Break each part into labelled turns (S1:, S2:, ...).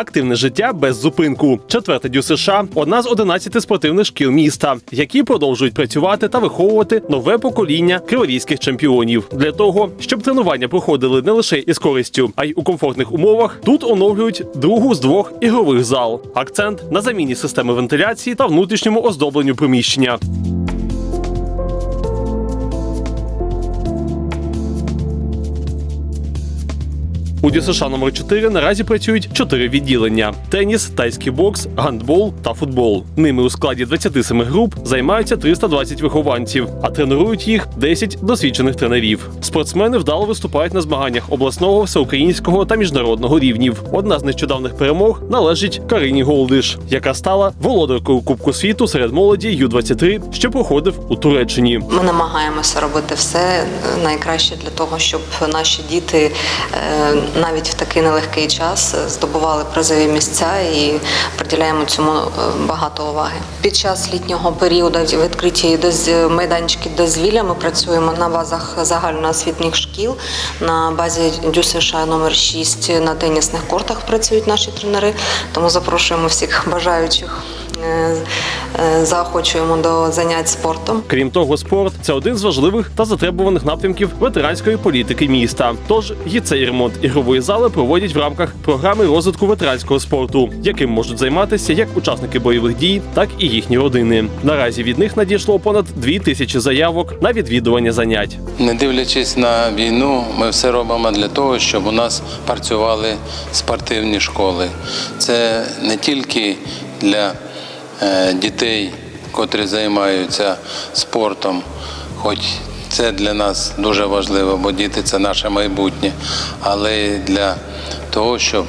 S1: активне життя без зупинку. Четверта дю США одна з 11 спортивних шкіл міста, які продовжують працювати та виховувати нове покоління криворізьких чемпіонів. Для того, щоб тренування проходили не лише із користю, а й у комфортних умовах. Тут оновлюють другу з двох ігрових зал. Акцент на заміні системи вентиляції та внутрішньому оздобленню приміщення. У ДЮСШ номер 4 наразі працюють чотири відділення: теніс, тайський бокс, гандбол та футбол. Ними у складі 27 груп займаються 320 вихованців, а тренують їх 10 досвідчених тренерів. Спортсмени вдало виступають на змаганнях обласного, всеукраїнського та міжнародного рівнів. Одна з нещодавних перемог належить Карині Голдиш, яка стала володаркою Кубку світу серед молоді Ю-23, що проходив у Туреччині.
S2: Ми намагаємося робити все найкраще для того, щоб наші діти е, навіть в такий нелегкий час здобували призові місця і приділяємо цьому е, багато уваги. Під час літнього періоду відкриті майданчики дозвілля. Ми працюємо на базах загальноосвітніх шкіл, на базі ДЮСШ номер 6 на тенісних кортах працюють наші тренери. Тому запрошуємо всіх бажаючих. Е, е, Заохочуємо до занять спортом.
S1: Крім того, спорт це один з важливих та затребуваних напрямків ветеранської політики міста. Тож і цей ремонт ігрової зали проводять в рамках програми розвитку ветеранського спорту, яким можуть займатися як учасники бойових дій, так і їхні родини. Наразі від них надійшло понад дві тисячі заявок на відвідування занять.
S3: Не дивлячись на війну, ми все робимо для того, щоб у нас працювали спортивні школи. Це не тільки для дітей, котрі займаються спортом, хоч це для нас дуже важливо, бо діти це наше майбутнє, але й для того, щоб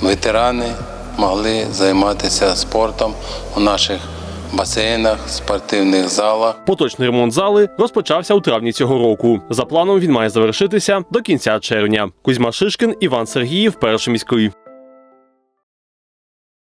S3: ветерани могли займатися спортом у наших басейнах, спортивних залах.
S1: Поточний ремонт зали розпочався у травні цього року. За планом він має завершитися до кінця червня. Кузьма Шишкін, Іван Сергіїв, перший міський.